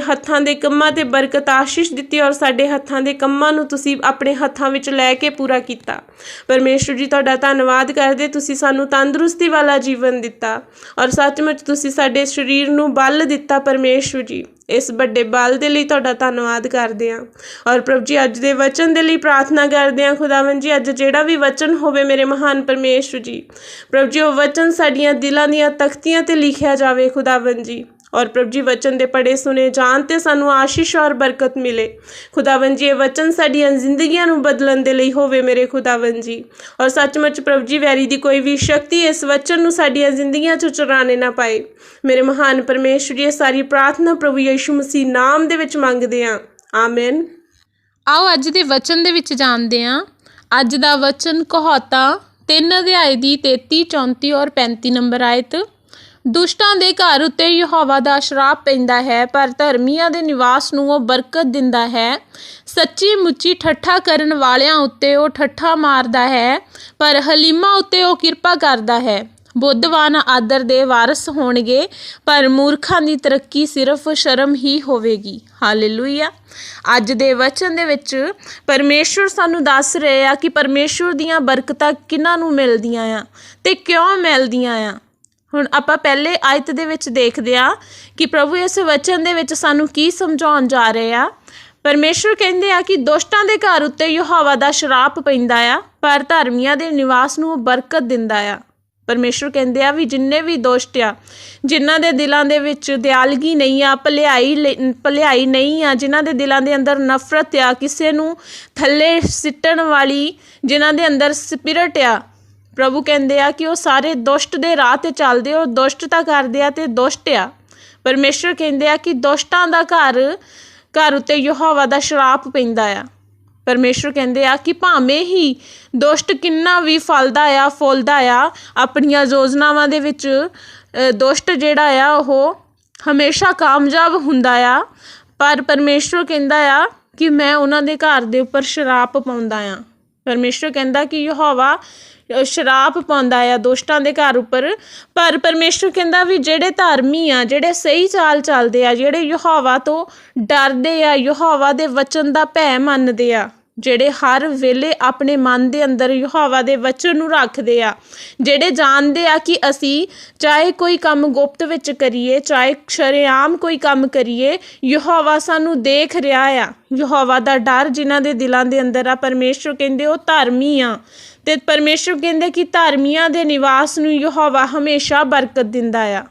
ਹੱਥਾਂ ਦੇ ਕੰਮਾਂ ਤੇ ਬਰਕਤ ਆਸ਼ੀਸ਼ ਦਿੱਤੀ ਔਰ ਸਾਡੇ ਹੱਥਾਂ ਦੇ ਕੰਮਾਂ ਨੂੰ ਤੁਸੀਂ ਆਪਣੇ ਹੱਥਾਂ ਵਿੱਚ ਲੈ ਕੇ ਪੂਰਾ ਕੀਤਾ। ਪਰਮੇਸ਼ਵਰ ਜੀ, ਤੁਹਾਡਾ ਧੰਨਵਾਦ ਕਰਦੇ, ਤੁਸੀਂ ਸਾਨੂੰ ਤੰਦਰੁਸਤੀ ਵਾਲਾ ਜੀਵਨ ਦਿੱਤਾ ਔਰ ਸੱਚਮੁੱਚ ਤੁਸੀਂ ਸਾਡੇ ਸਰੀਰ ਨੂੰ ਬਲ ਦਿੱਤਾ ਪਰਮੇਸ਼ਵਰ ਜੀ। ਇਸ ਵੱਡੇ ਬਲ ਦੇ ਲਈ ਤੁਹਾਡਾ ਧੰਨਵਾਦ ਕਰਦੇ ਹਾਂ ਔਰ ਪ੍ਰਭੂ ਜੀ, ਅੱਜ ਦੇ ਵਚਨ ਦੇ ਲਈ ਪ੍ਰਾਰਥਨਾ ਕਰਦੇ ਹਾਂ। ਖੁਦਾਵੰ ਜੀ, ਅੱਜ ਜਿਹੜਾ ਵੀ ਵਚਨ ਹੋਵੇ ਮੇਰੇ ਮਹਾਨ ਪਰਮੇਸ਼ਵਰ ਜੀ, ਪ੍ਰਭੂ ਜੀ, ਉਹ ਵਚਨ ਸਾਡੀਆਂ ਦਿਲਾਂ ਦੀਆਂ ਤਖਤੀਆਂ ਤੇ ਲਿਖਿਆ ਜਾਵੇ। ਖੁਦਾਵੰ ਜੀ ਔਰ ਪ੍ਰਭੂ ਜੀ ਵਚਨ ਦੇ ਪੜੇ ਸੁਨੇ ਜਾਣ ਤੇ ਸਾਨੂੰ ਆਸ਼ੀਸ਼ ਔਰ ਬਰਕਤ ਮਿਲੇ। ਖੁਦਾਵੰ ਜੀ, ਇਹ ਵਚਨ ਸਾਡੀਆਂ ਜ਼ਿੰਦਗੀਆਂ ਨੂੰ ਬਦਲਣ ਦੇ ਲਈ ਹੋਵੇ ਮੇਰੇ ਖੁਦਾਵੰ ਜੀ। ਔਰ ਸੱਚਮੁੱਚ ਪ੍ਰਭੂ ਜੀ, ਵੈਰੀ ਦੀ ਕੋਈ ਵੀ ਸ਼ਕਤੀ ਇਸ ਵਚਨ ਨੂੰ ਸਾਡੀਆਂ ਜ਼ਿੰਦਗੀਆਂ 'ਚ ਚੁਰਾਣੇ ਨਾ ਪਾਏ। ਮੇਰੇ ਮਹਾਨ ਪਰਮੇਸ਼ਵਰ ਜੀ, ਇਹ ਸਾਰੀ ਪ੍ਰਾਰਥਨਾ ਪ੍ਰਭੂ ਯਿਸੂ ਮਸੀਹ ਨਾਮ ਦੇ ਵਿੱਚ ਮੰਗਦੇ ਹਾਂ। ਆਮੇਨ। ਆਓ ਅੱਜ ਦੇ ਵਚਨ ਦੇ ਵਿੱਚ ਜਾਣਦੇ ਹਾਂ। ਅੱਜ ਦਾ ਵਚਨ ਕਹਾਤਾ 3 ਅਧਿਆਏ ਦੀ 33 34 ਔਰ 35 ਨੰਬਰ ਆਇਤ। ਦੁਸ਼ਟਾਂ ਦੇ ਘਰ ਉੱਤੇ ਯਹੋਵਾ ਦਾ ਸ਼ਰਾਪ ਪੈਂਦਾ ਹੈ, ਪਰ ਧਰਮੀਆਂ ਦੇ ਨਿਵਾਸ ਨੂੰ ਉਹ ਬਰਕਤ ਦਿੰਦਾ ਹੈ। ਸੱਚੀ ਮੁੱਚੀ ਠੱਠਾ ਕਰਨ ਵਾਲਿਆਂ ਉੱਤੇ ਉਹ ਠੱਠਾ ਮਾਰਦਾ ਹੈ, ਪਰ ਹਲੀਮਾ ਉੱਤੇ ਉਹ ਕਿਰਪਾ ਕਰਦਾ ਹੈ। ਬੁੱਧਵਾਨ ਆਦਰ ਦੇ ਵਾਰਸ ਹੋਣਗੇ, ਪਰ ਮੂਰਖਾਂ ਦੀ ਤਰੱਕੀ ਸਿਰਫ ਸ਼ਰਮ ਹੀ ਹੋਵੇਗੀ। ਹਾਲੇਲੂਇਆ। ਅੱਜ ਦੇ ਵਚਨ ਦੇ ਵਿੱਚ ਪਰਮੇਸ਼ਵਰ ਸਾਨੂੰ ਦੱਸ ਰਹੇ ਆ ਕਿ ਪਰਮੇਸ਼ਵਰ ਦੀਆਂ ਬਰਕਤਾਂ ਕਿਹਨਾਂ ਨੂੰ ਮਿਲਦੀਆਂ ਆ ਤੇ ਕਿਉਂ ਮਿਲਦੀਆਂ ਆ? ਹੁਣ ਆਪਾਂ ਪਹਿਲੇ ਆਇਤ ਦੇ ਵਿੱਚ ਦੇਖਦੇ ਆ ਕਿ ਪ੍ਰਭੂ ਇਸ ਵਚਨ ਦੇ ਵਿੱਚ ਸਾਨੂੰ ਕੀ ਸਮਝਾਉਣ ਜਾ ਰਹੇ ਆ। ਪਰਮੇਸ਼ਵਰ ਕਹਿੰਦੇ ਆ ਕਿ ਦੁਸ਼ਟਾਂ ਦੇ ਘਰ ਉੱਤੇ ਯਹੋਵਾ ਦਾ ਸ਼ਰਾਪ ਪੈਂਦਾ ਆ, ਪਰ ਧਰਮੀਆਂ ਦੇ ਨਿਵਾਸ ਨੂੰ ਉਹ ਬਰਕਤ ਦਿੰਦਾ ਆ। ਪਰਮੇਸ਼ਵਰ ਕਹਿੰਦੇ ਆ ਵੀ ਜਿੰਨੇ ਵੀ ਦੋਸ਼ਟ ਆ, ਜਿਨ੍ਹਾਂ ਦੇ ਦਿਲਾਂ ਦੇ ਵਿੱਚ ਦਿਆਲਗੀ ਨਹੀਂ ਆ, ਭਲਾਈ ਭਲਾਈ ਨਹੀਂ ਆ, ਜਿਨ੍ਹਾਂ ਦੇ ਦਿਲਾਂ ਦੇ ਅੰਦਰ ਨਫ਼ਰਤ ਆ, ਕਿਸੇ ਨੂੰ ਥੱਲੇ ਸਿੱਟਣ ਵਾਲੀ, ਜਿਨ੍ਹਾਂ ਦੇ ਅੰਦਰ ਸਪਿਰਟ ਆ ਪ੍ਰਭੂ ਕਹਿੰਦੇ ਆ ਕਿ ਉਹ ਸਾਰੇ ਦੁਸ਼ਟ ਦੇ ਰਾਹ ਤੇ ਚੱਲਦੇ ਉਹ ਦੁਸ਼ਟਤਾ ਕਰਦੇ ਆ ਤੇ ਦੁਸ਼ਟ ਆ। ਪਰਮੇਸ਼ਵਰ ਕਹਿੰਦੇ ਆ ਕਿ ਦੁਸ਼ਟਾਂ ਦਾ ਘਰ ਘਰ ਉੱਤੇ ਯਹੋਵਾ ਦਾ ਸ਼ਰਾਪ ਪੈਂਦਾ ਆ। ਪਰਮੇਸ਼ਵਰ ਕਹਿੰਦੇ ਆ ਕਿ ਭਾਵੇਂ ਹੀ ਦੁਸ਼ਟ ਕਿੰਨਾ ਵੀ ਫਲਦਾ ਆ, ਫੁੱਲਦਾ ਆ, ਆਪਣੀਆਂ ਯੋਜਨਾਵਾਂ ਦੇ ਵਿੱਚ ਦੁਸ਼ਟ ਜਿਹੜਾ ਆ, ਉਹ ਹਮੇਸ਼ਾ ਕਾਮਯਾਬ ਹੁੰਦਾ ਆ। ਪਰ ਪਰਮੇਸ਼ਵਰ ਕਹਿੰਦਾ ਆ ਕਿ ਮੈਂ ਉਹਨਾਂ ਦੇ ਘਰ ਦੇ ਉੱਪਰ ਸ਼ਰਾਪ ਪਾਉਂਦਾ ਆ। ਪਰਮੇਸ਼ਵਰ ਕਹਿੰਦਾ ਕਿ ਯਹੋਵਾ ਸ਼ਰਾਪ ਪਾਉਂਦਾ ਆ ਦੁਸ਼ਟਾਂ ਦੇ ਘਰ ਉੱਪਰ। ਪਰ ਪਰਮੇਸ਼ਵਰ ਕਹਿੰਦਾ ਵੀ ਜਿਹੜੇ ਧਾਰਮੀ ਆ, ਜਿਹੜੇ ਸਹੀ ਚਾਲ ਚੱਲਦੇ ਆ, ਜਿਹੜੇ ਯਹੋਵਾ ਤੋਂ ਡਰਦੇ ਆ, ਯਹੋਵਾ ਦੇ ਵਚਨ ਦਾ ਭੈ ਮੰਨਦੇ ਆ। ਜਿਹੜੇ ਹਰ ਵੇਲੇ ਆਪਣੇ ਮਨ ਦੇ ਅੰਦਰ ਯਹੋਵਾ ਦੇ ਵਚਨ ਨੂੰ ਰੱਖਦੇ ਆ, ਜਿਹੜੇ ਜਾਣਦੇ ਆ ਕਿ ਅਸੀਂ ਚਾਹੇ ਕੋਈ ਕੰਮ ਗੁਪਤ ਵਿੱਚ ਕਰੀਏ, ਚਾਹੇ ਸ਼ਰੇਆਮ ਕੋਈ ਕੰਮ ਕਰੀਏ, ਯਹੋਵਾ ਸਾਨੂੰ ਦੇਖ ਰਿਹਾ ਆ। ਯਹੋਵਾ ਦਾ ਡਰ ਜਿਨ੍ਹਾਂ ਦੇ ਦਿਲਾਂ ਦੇ ਅੰਦਰ ਆ, ਪਰਮੇਸ਼ਰ ਕਹਿੰਦੇ ਉਹ ਧਰਮੀ ਆ। ਤੇ ਪਰਮੇਸ਼ਰ ਕਹਿੰਦੇ ਕਿ ਧਰਮੀਆਂ ਦੇ ਨਿਵਾਸ ਨੂੰ ਯਹੋਵਾ ਹਮੇਸ਼ਾ ਬਰਕਤ ਦਿੰਦਾ ਆ।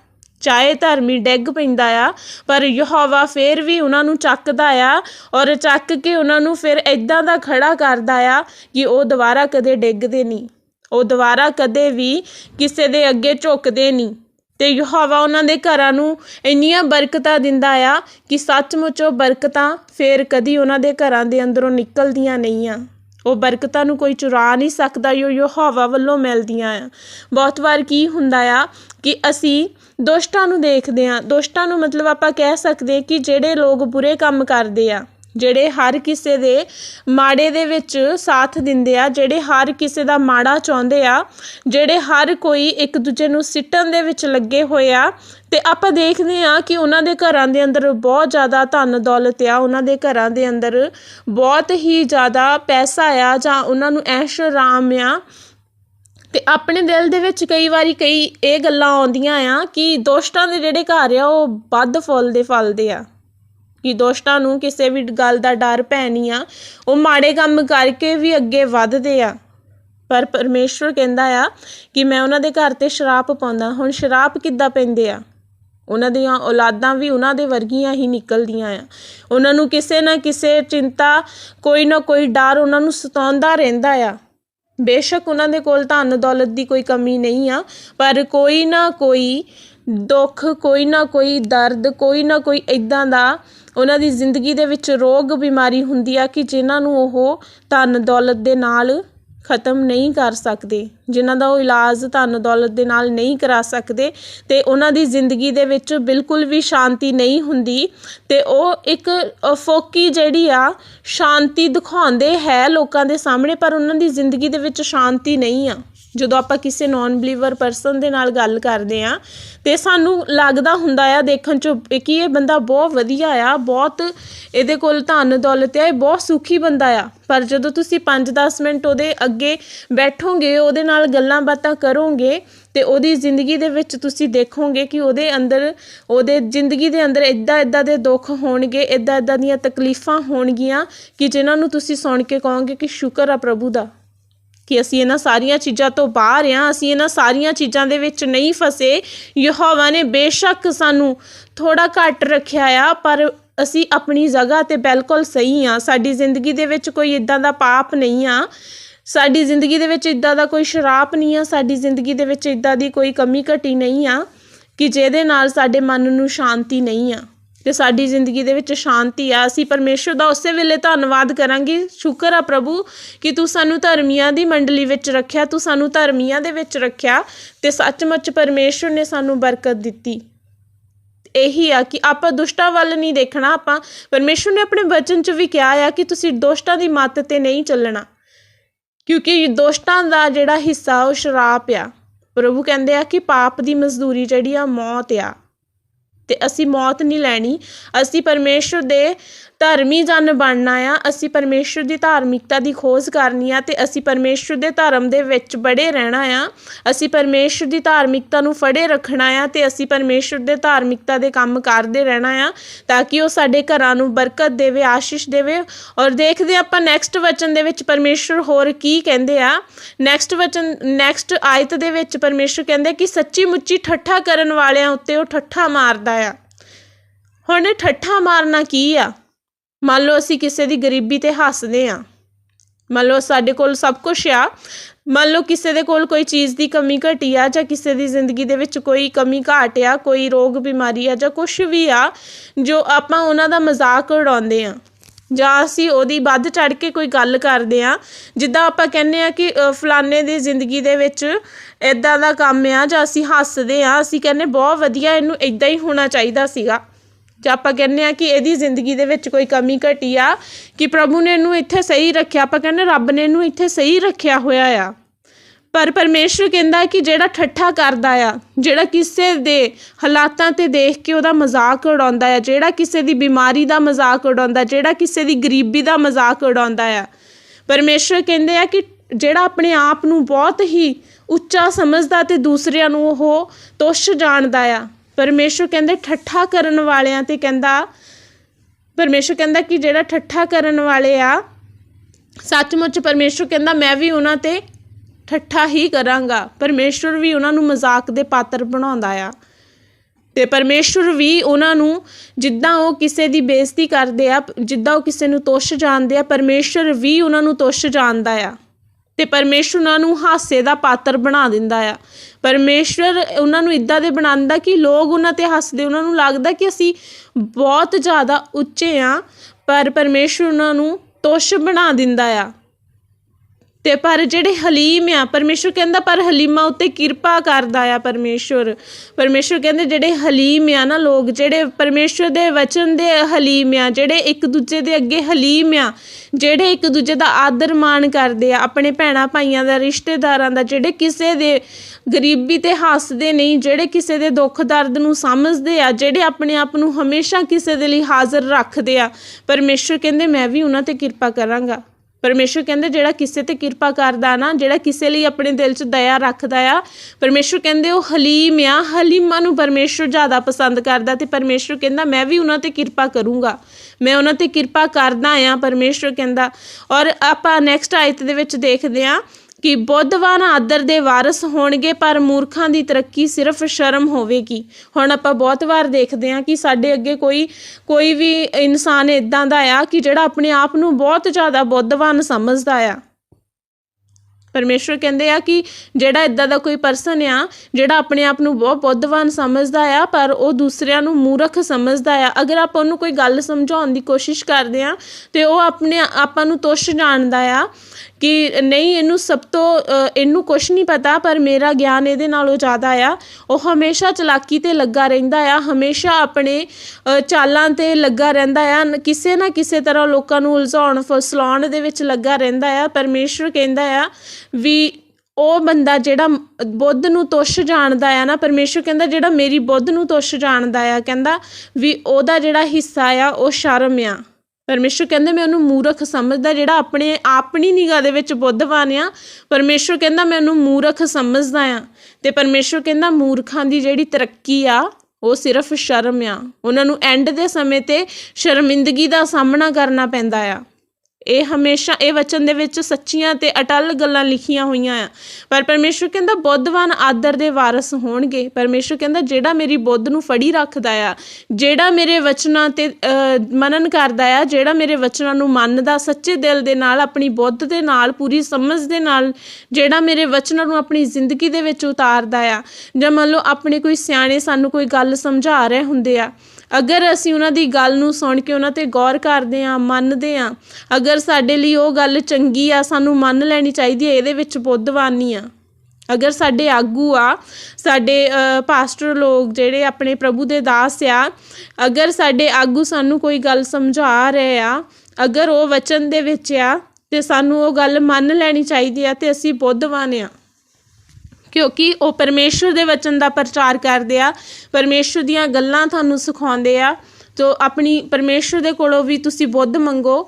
ਚਾਹੇ ਧਰਮੀ ਡਿੱਗ ਪੈਂਦਾ ਆ, ਪਰ ਯਹੋਵਾ ਫੇਰ ਵੀ ਉਹਨਾਂ ਨੂੰ ਚੱਕਦਾ ਆ ਔਰ ਚੱਕ ਕੇ ਉਹਨਾਂ ਨੂੰ ਫਿਰ ਇਦਾਂ ਦਾ ਖੜਾ ਕਰਦਾ ਆ ਕਿ ਉਹ ਦੁਬਾਰਾ ਕਦੇ ਡਿੱਗਦੇ ਨਹੀਂ। ਉਹ ਦੁਬਾਰਾ ਕਦੇ ਵੀ ਕਿਸੇ ਦੇ ਅੱਗੇ ਝੁਕਦੇ ਨਹੀਂ। ਤੇ ਯਹੋਵਾ ਉਹਨਾਂ ਦੇ ਘਰਾਂ ਨੂੰ ਇੰਨੀਆਂ ਬਰਕਤਾਂ ਦਿੰਦਾ ਆ ਕਿ ਸੱਚਮੁੱਚ ਉਹ ਬਰਕਤਾਂ ਫੇਰ ਕਦੀ ਉਹਨਾਂ ਦੇ ਘਰਾਂ ਦੇ ਅੰਦਰੋਂ ਨਿਕਲਦੀਆਂ ਨਹੀਂ ਆ ਉਹ ਬਰਕਤਾਂ ਨੂੰ ਕੋਈ ਚੁਰਾ ਨਹੀਂ ਸਕਦਾ ਜੋ ਯਹੋਵਾ ਵੱਲੋਂ ਮਿਲਦੀਆਂ ਆ। ਬਹੁਤ ਵਾਰ ਕੀ ਹੁੰਦਾ ਆ ਕਿ ਅਸੀਂ ਦੁਸ਼ਟਾਂ ਨੂੰ ਦੇਖਦੇ ਹਾਂ। ਦੁਸ਼ਟਾਂ ਨੂੰ ਮਤਲਬ ਆਪਾਂ ਕਹਿ ਸਕਦੇ ਕਿ ਜਿਹੜੇ ਲੋਕ ਬੁਰੇ ਕੰਮ ਕਰਦੇ ਆ, ਜਿਹੜੇ ਹਰ ਕਿਸੇ ਦੇ ਮਾੜੇ ਦੇ ਵਿੱਚ ਸਾਥ ਦਿੰਦੇ ਆ, ਜਿਹੜੇ ਹਰ ਕਿਸੇ ਦਾ ਮਾੜਾ ਚਾਹੁੰਦੇ ਆ, ਜਿਹੜੇ ਹਰ ਕੋਈ ਇੱਕ ਦੂਜੇ ਨੂੰ ਸਿੱਟਣ ਦੇ ਵਿੱਚ ਲੱਗੇ ਹੋਏ ਆ, ਤੇ ਆਪਾਂ ਦੇਖਦੇ ਆ ਕਿ ਉਹਨਾਂ ਦੇ ਘਰਾਂ ਦੇ ਅੰਦਰ ਬਹੁਤ ਜ਼ਿਆਦਾ ਧਨ ਦੌਲਤ ਆ, ਉਹਨਾਂ ਦੇ ਘਰਾਂ ਦੇ ਅੰਦਰ ਬਹੁਤ ਹੀ ਜ਼ਿਆਦਾ ਪੈਸਾ ਆ ਜਾਂ ਉਹਨਾਂ ਨੂੰ ਐਸ਼ ਆਰਾਮ ਆ ਤੇ ਆਪਣੇ ਦਿਲ ਦੇ ਵਿੱਚ ਕਈ ਵਾਰੀ ਕਈ ਇਹ ਗੱਲਾਂ ਆਉਂਦੀਆਂ ਆ ਕਿ ਦੋਸਤਾਂ ਦੇ ਜਿਹੜੇ ਘਰ ਆ, ਉਹ ਵੱਧ ਫੁੱਲਦੇ ਫਲਦੇ ਆ। ਕਿ ਦੁਸ਼ਟਾਂ ਨੂੰ ਕਿਸੇ ਵੀ ਗੱਲ ਦਾ ਡਰ ਭੈ ਨਹੀਂ ਆ, ਉਹ ਮਾੜੇ ਕੰਮ ਕਰਕੇ ਵੀ ਅੱਗੇ ਵੱਧਦੇ ਆ। ਪਰ ਪਰਮੇਸ਼ਵਰ ਕਹਿੰਦਾ ਆ ਕਿ ਮੈਂ ਉਹਨਾਂ ਦੇ ਘਰ ਤੇ ਸ਼ਰਾਪ ਪਾਉਂਦਾ, ਹੁਣ ਸ਼ਰਾਪ ਕਿੱਦਾਂ ਪੈਂਦੇ ਆ? ਉਹਨਾਂ ਦੀਆਂ ਔਲਾਦਾਂ ਵੀ ਉਹਨਾਂ ਦੇ ਵਰਗੀਆਂ ਹੀ ਨਿਕਲਦੀਆਂ ਆ। ਉਹਨਾਂ ਨੂੰ ਕਿਸੇ ਨਾ ਕਿਸੇ ਚਿੰਤਾ, ਕੋਈ ਨਾ ਕੋਈ ਡਰ ਉਹਨਾਂ ਨੂੰ ਸਤਾਉਂਦਾ ਰਹਿੰਦਾ ਆ। ਬੇਸ਼ੱਕ ਉਹਨਾਂ ਦੇ ਕੋਲ ਧਨ ਦੌਲਤ ਦੀ ਕੋਈ ਕਮੀ ਨਹੀਂ ਆ, ਪਰ ਕੋਈ ਨਾ ਕੋਈ ਦੁੱਖ, ਕੋਈ ਨਾ ਕੋਈ ਦਰਦ, ਕੋਈ ਨਾ ਕੋਈ ਇਦਾਂ ਦਾ ਉਹਨਾਂ ਦੀ ਜ਼ਿੰਦਗੀ ਦੇ ਵਿੱਚ ਰੋਗ ਬਿਮਾਰੀ ਹੁੰਦੀ ਆ ਕਿ ਜਿਨ੍ਹਾਂ ਨੂੰ ਉਹ ਧਨ ਦੌਲਤ ਦੇ ਨਾਲ ਖਤਮ ਨਹੀਂ ਕਰ ਸਕਦੇ, ਜਿਨ੍ਹਾਂ ਦਾ ਉਹ ਇਲਾਜ ਧਨ ਦੌਲਤ ਦੇ ਨਾਲ ਨਹੀਂ ਕਰਾ ਸਕਦੇ ਤੇ ਉਹਨਾਂ ਦੀ ਜ਼ਿੰਦਗੀ ਦੇ ਵਿੱਚ ਬਿਲਕੁਲ ਵੀ ਸ਼ਾਂਤੀ ਨਹੀਂ ਹੁੰਦੀ ਤੇ ਉਹ ਇੱਕ ਫੋਕੀ ਜਿਹੜੀ ਆ, ਸ਼ਾਂਤੀ ਦਿਖਾਉਂਦੇ ਹੈ ਲੋਕਾਂ ਦੇ ਸਾਹਮਣੇ, ਪਰ ਉਹਨਾਂ ਦੀ ਜ਼ਿੰਦਗੀ ਦੇ ਵਿੱਚ ਸ਼ਾਂਤੀ ਨਹੀਂ ਆ। ਜਦੋਂ ਆਪਾਂ ਕਿਸੇ ਨਾਨ ਬਲੀਵਰ ਪਰਸਨ ਦੇ ਨਾਲ ਗੱਲ ਕਰਦੇ ਆ ਤੇ ਸਾਨੂੰ ਲੱਗਦਾ ਹੁੰਦਾ ਆ ਦੇਖਣ ਚ ਕਿ ਇਹ ਬੰਦਾ ਬਹੁਤ ਵਧੀਆ ਆ, ਬਹੁਤ ਇਹਦੇ ਕੋਲ ਧਨ ਦੌਲਤ ਆ, ਇਹ ਬਹੁਤ ਸੁਖੀ ਬੰਦਾ ਆ। ਪਰ ਜਦੋਂ ਤੁਸੀਂ 5-10 ਮਿੰਟ ਉਹਦੇ ਅੱਗੇ ਬੈਠੋਗੇ, ਉਹਦੇ ਨਾਲ ਗੱਲਾਂ ਬਾਤਾਂ ਕਰੋਗੇ, ਤੇ ਉਹਦੀ ਜ਼ਿੰਦਗੀ ਦੇ ਵਿੱਚ ਤੁਸੀਂ ਦੇਖੋਗੇ ਕਿ ਉਹਦੇ ਅੰਦਰ, ਉਹਦੇ ਜ਼ਿੰਦਗੀ ਦੇ ਅੰਦਰ ਇਦਾਂ ਇਦਾਂ ਦੇ ਦੁੱਖ ਹੋਣਗੇ ਇਦਾਂ ਇਦਾਂ ਦੀਆਂ ਤਕਲੀਫਾਂ ਹੋਣਗੀਆਂ ਕਿ ਜਿਨ੍ਹਾਂ ਨੂੰ ਤੁਸੀਂ ਸੁਣ ਕੇ ਕਹੋਗੇ ਕਿ ਸ਼ੁਕਰ ਆ ਪ੍ਰਭੂ ਦਾ। ਕਿ ਅਸੀਂ ਇਹਨਾਂ ਸਾਰੀਆਂ ਚੀਜ਼ਾਂ ਤੋਂ ਬਾਹਰ ਆ, ਅਸੀਂ ਇਹਨਾਂ ਸਾਰੀਆਂ ਚੀਜ਼ਾਂ ਦੇ ਵਿੱਚ ਨਹੀਂ ਫਸੇ। ਯਹੋਵਾ ਨੇ ਬੇਸ਼ੱਕ ਸਾਨੂੰ ਥੋੜਾ ਘੱਟ ਰੱਖਿਆ ਆ, ਪਰ ਅਸੀਂ ਆਪਣੀ ਜਗ੍ਹਾ ਤੇ ਬਿਲਕੁਲ ਸਹੀ ਆ। ਸਾਡੀ ਜ਼ਿੰਦਗੀ ਦੇ ਵਿੱਚ ਕੋਈ ਇਦਾਂ ਦਾ ਪਾਪ ਨਹੀਂ ਆ। ਸਾਡੀ ਜ਼ਿੰਦਗੀ ਦੇ ਵਿੱਚ ਇਦਾਂ ਦਾ ਕੋਈ ਸ਼ਰਾਪ ਨਹੀਂ ਆ। ਸਾਡੀ ਜ਼ਿੰਦਗੀ ਦੇ ਵਿੱਚ ਇਦਾਂ ਦੀ ਕੋਈ ਕਮੀ ਘਟੀ ਨਹੀਂ ਆ ਕਿ ਜਿਹਦੇ ਨਾਲ ਸਾਡੇ ਮਨ ਨੂੰ ਸ਼ਾਂਤੀ ਨਹੀਂ ਆ। ਤੇ ਸਾਡੀ ਜ਼ਿੰਦਗੀ ਦੇ ਵਿੱਚ ਸ਼ਾਂਤੀ ਆ। ਅਸੀਂ ਪਰਮੇਸ਼ਰ ਦਾ ਉਸੇ ਵੇਲੇ ਧੰਨਵਾਦ ਕਰਾਂਗੇ। ਸ਼ੁਕਰ ਆ ਪ੍ਰਭੂ ਕਿ ਤੂੰ ਸਾਨੂੰ ਧਰਮੀਆਂ ਦੀ ਮੰਡਲੀ ਵਿੱਚ ਰੱਖਿਆ, ਤੂੰ ਸਾਨੂੰ ਧਰਮੀਆਂ ਦੇ ਵਿੱਚ ਰੱਖਿਆ ਤੇ ਸੱਚਮੁੱਚ ਪਰਮੇਸ਼ਰ ਨੇ ਸਾਨੂੰ ਬਰਕਤ ਦਿੱਤੀ। ਇਹੀ ਆ ਕਿ ਆਪਾਂ ਦੁਸ਼ਟਾਂ ਵੱਲ ਨਹੀਂ ਦੇਖਣਾ, ਆਪਾਂ ਪਰਮੇਸ਼ਰ ਨੇ ਆਪਣੇ ਵਚਨ 'ਚ ਵੀ ਕਿਹਾ ਆ ਕਿ ਤੁਸੀਂ ਦੁਸ਼ਟਾਂ ਦੀ ਮੱਤ ਤੇ ਨਹੀਂ ਚੱਲਣਾ। ਕਿਉਂਕਿ ਦੁਸ਼ਟਾਂ ਦਾ ਜਿਹੜਾ ਹਿੱਸਾ ਉਹ ਸ਼ਰਾਪ ਆ। ਪ੍ਰਭੂ ਕਹਿੰਦੇ ਆ ਕਿ ਪਾਪ ਦੀ ਮਜ਼ਦੂਰੀ ਜਿਹੜੀ ਆ ਮੌਤ ਆ। ਅਤੇ ਅਸੀਂ ਮੌਤ ਨਹੀਂ ਲੈਣੀ। ਅਸੀਂ ਪਰਮੇਸ਼ਰ ਦੇ ਧਰਮੀ ਜਨ ਬਣਨਾ ਆ, ਅਸੀਂ ਪਰਮੇਸ਼ਰ ਦੀ ਧਾਰਮਿਕਤਾ ਦੀ ਖੋਜ ਕਰਨੀ ਆ ਤੇ ਅਸੀਂ ਪਰਮੇਸ਼ਰ ਦੇ ਧਰਮ ਦੇ ਵਿੱਚ ਬੜੇ ਰਹਿਣਾ ਆ। ਅਸੀਂ ਪਰਮੇਸ਼ਰ ਦੀ ਧਾਰਮਿਕਤਾ ਨੂੰ ਫੜੇ ਰੱਖਣਾ ਆ ਤੇ ਅਸੀਂ ਪਰਮੇਸ਼ਰ ਦੇ ਧਾਰਮਿਕਤਾ ਦੇ ਕੰਮ ਕਰਦੇ ਰਹਿਣਾ ਆ ਤਾਂ ਕਿ ਉਹ ਸਾਡੇ ਘਰਾਂ ਨੂੰ ਬਰਕਤ ਦੇਵੇ, ਆਸ਼ੀਸ਼ ਦੇਵੇ। ਔਰ ਦੇਖਦੇ ਆਪਾਂ ਨੈਕਸਟ ਵਚਨ ਦੇ ਵਿੱਚ ਪਰਮੇਸ਼ਰ ਹੋਰ ਕੀ ਕਹਿੰਦੇ ਆ। ਨੈਕਸਟ ਵਚਨ ਨੈਕਸਟ ਆਇਤ ਦੇ ਵਿੱਚ ਪਰਮੇਸ਼ਰ ਕਹਿੰਦੇ ਕਿ ਸੱਚੀ ਮੁੱਚੀ ਠੱਠਾ ਕਰਨ ਵਾਲਿਆਂ ਉੱਤੇ ਉਹ ਠੱਠਾ ਮਾਰਦਾ ਆ। ਹੁਣ ਠੱਠਾ ਮਾਰਨਾ ਕੀ ਆ? ਮੰਨ ਲਓ ਅਸੀਂ ਕਿਸੇ ਦੀ ਗਰੀਬੀ ਤੇ ਹੱਸਦੇ ਹਾਂ। ਮੰਨ ਲਓ ਸਾਡੇ ਕੋਲ ਸਭ ਕੁਝ ਆ। ਮੰਨ ਲਓ ਕਿਸੇ ਦੇ ਕੋਲ ਕੋਈ ਚੀਜ਼ ਦੀ ਕਮੀ ਘਟੀ ਆ ਜਾਂ ਕਿਸੇ ਦੀ ਜ਼ਿੰਦਗੀ ਦੇ ਵਿੱਚ ਕੋਈ ਕਮੀ ਘਾਟ ਆ ਕੋਈ ਰੋਗ ਬਿਮਾਰੀ ਆ ਜਾਂ ਕੁਝ ਵੀ ਆ ਜੋ ਆਪਾਂ ਉਹਨਾਂ ਦਾ ਮਜ਼ਾਕ ਉਡਾਉਂਦੇ ਆ ਜਾਂ ਅਸੀਂ ਉਹਦੀ ਵੱਧ ਚੜ ਕੇ ਕੋਈ ਗੱਲ ਕਰਦੇ ਆ ਜਿੱਦਾਂ ਆਪਾਂ ਕਹਿੰਦੇ ਆ ਕਿ ਅ, ਫਲਾਣੇ ਦੀ ਜ਼ਿੰਦਗੀ ਦੇ ਵਿੱਚ ਇਦਾਂ ਦਾ ਕੰਮ ਆ ਜਾਂ ਅਸੀਂ ਹੱਸਦੇ ਆ ਅਸੀਂ ਕਹਿੰਦੇ ਬਹੁਤ ਵਧੀਆ ਇਹਨੂੰ ਇਦਾਂ ਹੀ ਹੋਣਾ ਚਾਹੀਦਾ ਸੀਗਾ। ਜਾਂ ਆਪਾਂ ਕਹਿੰਦੇ ਆ ਕਿ ਇਹਦੀ ਜ਼ਿੰਦਗੀ ਦੇ ਵਿੱਚ ਕੋਈ ਕਮੀ ਘਟੀ ਆ ਕਿ ਪ੍ਰਭੂ ਨੇ ਇਹਨੂੰ ਇੱਥੇ ਸਹੀ ਰੱਖਿਆ। ਆਪਾਂ ਕਹਿੰਦੇ ਰੱਬ ਨੇ ਇਹਨੂੰ ਇੱਥੇ ਸਹੀ ਰੱਖਿਆ ਹੋਇਆ ਆ। ਪਰ ਪਰਮੇਸ਼ਰ ਕਹਿੰਦਾ ਕਿ ਜਿਹੜਾ ਠੱਠਾ ਕਰਦਾ ਆ, ਜਿਹੜਾ ਕਿਸੇ ਦੇ ਹਾਲਾਤਾਂ ਤੇ ਦੇਖ ਕੇ ਉਹਦਾ ਮਜ਼ਾਕ ਉਡਾਉਂਦਾ ਆ, ਜਿਹੜਾ ਕਿਸੇ ਦੀ ਬਿਮਾਰੀ ਦਾ ਮਜ਼ਾਕ ਉਡਾਉਂਦਾ, ਜਿਹੜਾ ਕਿਸੇ ਦੀ ਗਰੀਬੀ ਦਾ ਮਜ਼ਾਕ ਉਡਾਉਂਦਾ ਆ। ਪਰਮੇਸ਼ਰ ਕਹਿੰਦੇ ਆ ਕਿ ਜਿਹੜਾ ਆਪਣੇ ਆਪ ਨੂੰ ਬਹੁਤ ਹੀ ਉੱਚਾ ਸਮਝਦਾ ਤੇ ਦੂਸਰਿਆਂ ਨੂੰ ਉਹ ਤੁੱਛ ਜਾਣਦਾ ਆ। ਪਰਮੇਸ਼ਰ ਕਹਿੰਦੇ ਠੱਠਾ ਕਰਨ ਵਾਲਿਆਂ ਤੇ ਕਹਿੰਦਾ, ਪਰਮੇਸ਼ਰ ਕਹਿੰਦਾ ਕਿ ਜਿਹੜਾ ਠੱਠਾ ਕਰਨ ਵਾਲੇ ਆ, ਸੱਚਮੁੱਚ ਪਰਮੇਸ਼ਰ ਕਹਿੰਦਾ ਮੈਂ ਵੀ ਉਹਨਾਂ ਤੇ ਠੱਠਾ ਹੀ ਕਰਾਂਗਾ। ਪਰਮੇਸ਼ਰ ਵੀ ਉਹਨਾਂ ਨੂੰ ਮਜ਼ਾਕ ਦੇ ਪਾਤਰ ਬਣਾਉਂਦਾ ਆ। ਤੇ ਪਰਮੇਸ਼ਰ ਵੀ ਉਹਨਾਂ ਨੂੰ ਜਿੱਦਾਂ ਉਹ ਕਿਸੇ ਦੀ ਬੇਇੱਜ਼ਤੀ ਕਰਦੇ ਆ, ਜਿੱਦਾਂ ਉਹ ਕਿਸੇ ਨੂੰ ਤੁੱਛ ਜਾਣਦੇ ਆ, ਪਰਮੇਸ਼ਰ ਵੀ ਉਹਨਾਂ ਨੂੰ ਤੁੱਛ ਜਾਣਦਾ ਆ। ਤੇ ਪਰਮੇਸ਼ਰ ਉਹਨਾਂ ਨੂੰ ਹਾਸੇ ਦਾ ਪਾਤਰ ਬਣਾ ਦਿੰਦਾ ਆ। ਪਰਮੇਸ਼ਰ ਉਹਨਾਂ ਨੂੰ ਇਦਾਂ ਦੇ ਬਣਾਉਂਦਾ ਕਿ ਲੋਕ ਉਹਨਾਂ ਤੇ ਹੱਸਦੇ, ਉਹਨਾਂ ਨੂੰ ਲੱਗਦਾ ਕਿ ਅਸੀਂ ਬਹੁਤ ਜ਼ਿਆਦਾ ਉੱਚੇ ਆ, ਪਰ ਪਰਮੇਸ਼ਰ ਉਹਨਾਂ ਨੂੰ ਤੁੱਛ ਬਣਾ ਦਿੰਦਾ ਆ। ਤੇ ਪਰ ਜਿਹੜੇ ਹਲੀਮ ਆ, ਪਰਮੇਸ਼ਰ ਕਹਿੰਦਾ, ਪਰ ਹਲੀਮਾਂ ਉੱਤੇ ਕਿਰਪਾ ਕਰਦਾ ਆ ਪਰਮੇਸ਼ਰ। ਪਰਮੇਸ਼ਰ ਕਹਿੰਦੇ, ਜਿਹੜੇ ਹਲੀਮ ਆ ਨਾ ਲੋਕ, ਜਿਹੜੇ ਪਰਮੇਸ਼ਰ ਦੇ ਵਚਨ ਦੇ ਹਲੀਮ ਆ, ਜਿਹੜੇ ਇੱਕ ਦੂਜੇ ਦੇ ਅੱਗੇ ਹਲੀਮ ਆ, ਜਿਹੜੇ ਇੱਕ ਦੂਜੇ ਦਾ ਆਦਰ ਮਾਣ ਕਰਦੇ ਆ, ਆਪਣੇ ਭੈਣਾ ਭਾਈਆਂ ਦਾ, ਰਿਸ਼ਤੇਦਾਰਾਂ ਦਾ, ਜਿਹੜੇ ਕਿਸੇ ਦੇ ਗਰੀਬੀ ਤੇ ਹੱਸਦੇ ਨਹੀਂ, ਜਿਹੜੇ ਕਿਸੇ ਦੇ ਦੁੱਖ ਦਰਦ ਨੂੰ ਸਮਝਦੇ ਆ, ਜਿਹੜੇ ਆਪਣੇ ਆਪ ਨੂੰ ਹਮੇਸ਼ਾ ਕਿਸੇ ਦੇ ਲਈ ਹਾਜ਼ਰ ਰੱਖਦੇ ਆ। ਪਰਮੇਸ਼ਰ ਕਹਿੰਦੇ, ਮੈਂ ਵੀ ਉਹਨਾਂ ਤੇ ਕਿਰਪਾ ਕਰਾਂਗਾ। ਪਰਮੇਸ਼ਰ ਕਹਿੰਦੇ ਜਿਹੜਾ ਕਿਸੇ ਤੇ ਕਿਰਪਾ ਕਰਦਾ ਨਾ, ਜਿਹੜਾ ਕਿਸੇ ਲਈ ਆਪਣੇ ਦਿਲ 'ਚ ਦਇਆ ਰੱਖਦਾ ਆ, ਪਰਮੇਸ਼ਰ ਕਹਿੰਦੇ ਉਹ ਹਲੀਮ ਆ। ਹਲੀਮਾਂ ਨੂੰ ਪਰਮੇਸ਼ਰ ਜ਼ਿਆਦਾ ਪਸੰਦ ਕਰਦਾ ਤੇ ਪਰਮੇਸ਼ਰ ਕਹਿੰਦਾ, ਮੈਂ ਵੀ ਉਹਨਾਂ ਤੇ ਕਿਰਪਾ ਕਰੂੰਗਾ। ਮੈਂ ਉਹਨਾਂ ਤੇ ਕਿਰਪਾ ਕਰਦਾ ਆ, ਪਰਮੇਸ਼ਰ ਕਹਿੰਦਾ। ਔਰ ਆਪਾਂ ਨੈਕਸਟ ਆਇਤ ਦੇ ਵਿੱਚ ਦੇਖਦੇ ਆ ਕਿ ਬੁੱਧਵਾਨ ਆਦਰ ਦੇ ਵਾਰਸ ਹੋਣਗੇ, ਪਰ ਮੂਰਖਾਂ ਦੀ ਤਰੱਕੀ ਸਿਰਫ ਸ਼ਰਮ ਹੋਵੇਗੀ। ਹੁਣ ਆਪਾਂ ਬਹੁਤ ਵਾਰ ਦੇਖਦੇ ਹਾਂ ਕਿ ਸਾਡੇ ਅੱਗੇ ਕੋਈ ਕੋਈ ਵੀ ਇਨਸਾਨ ਇਦਾਂ ਦਾ ਆ ਕਿ ਜਿਹੜਾ ਆਪਣੇ ਆਪ ਨੂੰ ਬਹੁਤ ਜ਼ਿਆਦਾ ਬੁੱਧਵਾਨ ਸਮਝਦਾ ਆ। ਪਰਮੇਸ਼ਰ ਕਹਿੰਦੇ ਆ ਕਿ ਜਿਹੜਾ ਇਦਾਂ ਦਾ ਕੋਈ ਪਰਸਨ ਆ, ਜਿਹੜਾ ਆਪਣੇ ਆਪ ਨੂੰ ਬਹੁਤ ਬੁੱਧਵਾਨ ਸਮਝਦਾ ਆ, ਪਰ ਉਹ ਦੂਸਰਿਆਂ ਨੂੰ ਮੂਰਖ ਸਮਝਦਾ ਆ। ਅਗਰ ਆਪਾਂ ਉਹਨੂੰ ਕੋਈ ਗੱਲ ਸਮਝਾਉਣ ਦੀ ਕੋਸ਼ਿਸ਼ ਕਰਦੇ ਆ ਤੇ ਉਹ ਆਪਣੇ ਆਪਾਂ ਨੂੰ ਤੁੱਛ ਜਾਣਦਾ ਆ ਕਿ ਨਹੀਂ, ਇਹਨੂੰ ਸਭ ਤੋਂ ਇਹਨੂੰ ਕੁਝ ਨਹੀਂ ਪਤਾ, ਪਰ ਮੇਰਾ ਗਿਆਨ ਇਹਦੇ ਨਾਲੋਂ ਜ਼ਿਆਦਾ ਆ। ਉਹ ਹਮੇਸ਼ਾ ਚਲਾਕੀ ਤੇ ਲੱਗਾ ਰਹਿੰਦਾ ਆ, ਹਮੇਸ਼ਾ ਆਪਣੇ ਚਾਲਾਂ ਤੇ ਲੱਗਾ ਰਹਿੰਦਾ ਆ। ਕਿਸੇ ਨਾ ਕਿਸੇ ਤਰ੍ਹਾਂ ਲੋਕਾਂ ਨੂੰ ਉਲਝਾਉਣ, ਫਸਲਾਉਣ ਦੇ ਵਿੱਚ ਲੱਗਾ ਰਹਿੰਦਾ ਆ। ਪਰਮੇਸ਼ਰ ਕਹਿੰਦਾ ਆ ਵੀ ਉਹ ਬੰਦਾ ਜਿਹੜਾ ਬੁੱਧ ਨੂੰ ਤੁਸ਼ ਜਾਣਦਾ ਆ ਨਾ ਪਰਮੇਸ਼ਰ ਕਹਿੰਦਾ ਜਿਹੜਾ ਮੇਰੀ ਬੁੱਧ ਨੂੰ ਤੁਸ਼ ਜਾਣਦਾ ਆ, ਕਹਿੰਦਾ ਵੀ ਉਹਦਾ ਜਿਹੜਾ ਹਿੱਸਾ ਆ, ਉਹ ਸ਼ਰਮ ਆ। ਪਰਮੇਸ਼ਰ ਕਹਿੰਦੇ, ਮੈਂ ਉਹਨੂੰ ਮੂਰਖ ਸਮਝਦਾ ਜਿਹੜਾ ਆਪਣੇ ਆਪਣੀ ਨਿਗਾਹ ਦੇ ਵਿੱਚ ਬੁੱਧਵਾਨ ਆ। ਪਰਮੇਸ਼ਰ ਕਹਿੰਦਾ, ਮੈਂ ਉਹਨੂੰ ਮੂਰਖ ਸਮਝਦਾ ਆ। ਤੇ ਪਰਮੇਸ਼ਰ ਕਹਿੰਦਾ, ਮੂਰਖਾਂ ਦੀ ਜਿਹੜੀ ਤਰੱਕੀ ਆ, ਉਹ ਸਿਰਫ ਸ਼ਰਮ ਆ। ਉਹਨਾਂ ਨੂੰ ਐਂਡ ਦੇ ਸਮੇਂ ਤੇ ਸ਼ਰਮਿੰਦਗੀ ਦਾ ਸਾਹਮਣਾ ਕਰਨਾ ਪੈਂਦਾ ਆ। ਇਹ ਹਮੇਸ਼ਾ, ਇਹ ਵਚਨ ਦੇ ਵਿੱਚ ਸੱਚੀਆਂ ਤੇ ਅਟਲ ਗੱਲਾਂ ਲਿਖੀਆਂ ਹੋਈਆਂ ਆ। ਪਰ ਪਰਮੇਸ਼ਰ ਕਹਿੰਦਾ, ਬੁੱਧਵਾਨ ਆਦਰ ਦੇ ਵਾਰਸ ਹੋਣਗੇ। ਪਰਮੇਸ਼ਰ ਕਹਿੰਦਾ, ਜਿਹੜਾ ਮੇਰੀ ਬੁੱਧ ਨੂੰ ਫੜੀ ਰੱਖਦਾ ਆ, ਜਿਹੜਾ ਮੇਰੇ ਵਚਨਾਂ ਤੇ ਮਨਨ ਕਰਦਾ ਆ, ਜਿਹੜਾ ਮੇਰੇ ਵਚਨਾਂ ਨੂੰ ਮੰਨਦਾ, ਸੱਚੇ ਦਿਲ ਦੇ ਨਾਲ, ਆਪਣੀ ਬੁੱਧ ਦੇ ਨਾਲ, ਪੂਰੀ ਸਮਝ ਦੇ ਨਾਲ, ਜਿਹੜਾ ਮੇਰੇ ਵਚਨਾਂ ਨੂੰ ਆਪਣੀ ਜ਼ਿੰਦਗੀ ਦੇ ਵਿੱਚ ਉਤਾਰਦਾ ਆ। ਜਾਂ ਮੰਨ ਲਓ, ਆਪਣੇ ਕੋਈ ਸਿਆਣੇ ਸਾਨੂੰ ਕੋਈ ਗੱਲ ਸਮਝਾ ਰਹੇ ਹੁੰਦੇ ਆ। ਅਗਰ ਅਸੀਂ ਉਹਨਾਂ ਦੀ ਗੱਲ ਨੂੰ ਸੁਣ ਕੇ ਉਹਨਾਂ ਤੇ ਗੌਰ ਕਰਦੇ ਹਾਂ, ਮੰਨਦੇ ਹਾਂ, ਅਗਰ ਸਾਡੇ ਲਈ ਉਹ ਗੱਲ ਚੰਗੀ ਆ, ਸਾਨੂੰ ਮੰਨ ਲੈਣੀ ਚਾਹੀਦੀ ਹੈ, ਇਹਦੇ ਵਿੱਚ ਬੁੱਧਵਾਨੀ ਆ। ਅਗਰ ਸਾਡੇ ਆਗੂ ਆ, ਸਾਡੇ ਪਾਸਟਰ ਲੋਕ ਜਿਹੜੇ ਆਪਣੇ ਪ੍ਰਭੂ ਦੇ ਦਾਸ ਆ, ਅਗਰ ਸਾਡੇ ਆਗੂ ਸਾਨੂੰ ਕੋਈ ਗੱਲ ਸਮਝਾ ਰਹੇ ਆ, ਅਗਰ ਉਹ ਵਚਨ ਦੇ ਵਿੱਚ ਆ, ਤੇ ਸਾਨੂੰ ਉਹ ਗੱਲ ਮੰਨ ਲੈਣੀ ਚਾਹੀਦੀ ਆ, ਤੇ ਅਸੀਂ ਬੁੱਧਵਾਨ ਆ। ਕਿਉਂਕਿ ਉਹ ਪਰਮੇਸ਼ਰ ਦੇ ਵਚਨ ਦਾ ਪ੍ਰਚਾਰ ਕਰਦੇ ਆ ਪਰਮੇਸ਼ਰ ਦੀਆਂ ਗੱਲਾਂ ਤੁਹਾਨੂੰ ਸਿਖਾਉਂਦੇ ਆ, ਤੋ ਆਪਣੀ ਪਰਮੇਸ਼ਰ ਦੇ ਕੋਲੋਂ ਵੀ ਤੁਸੀਂ ਬੁੱਧ ਮੰਗੋ,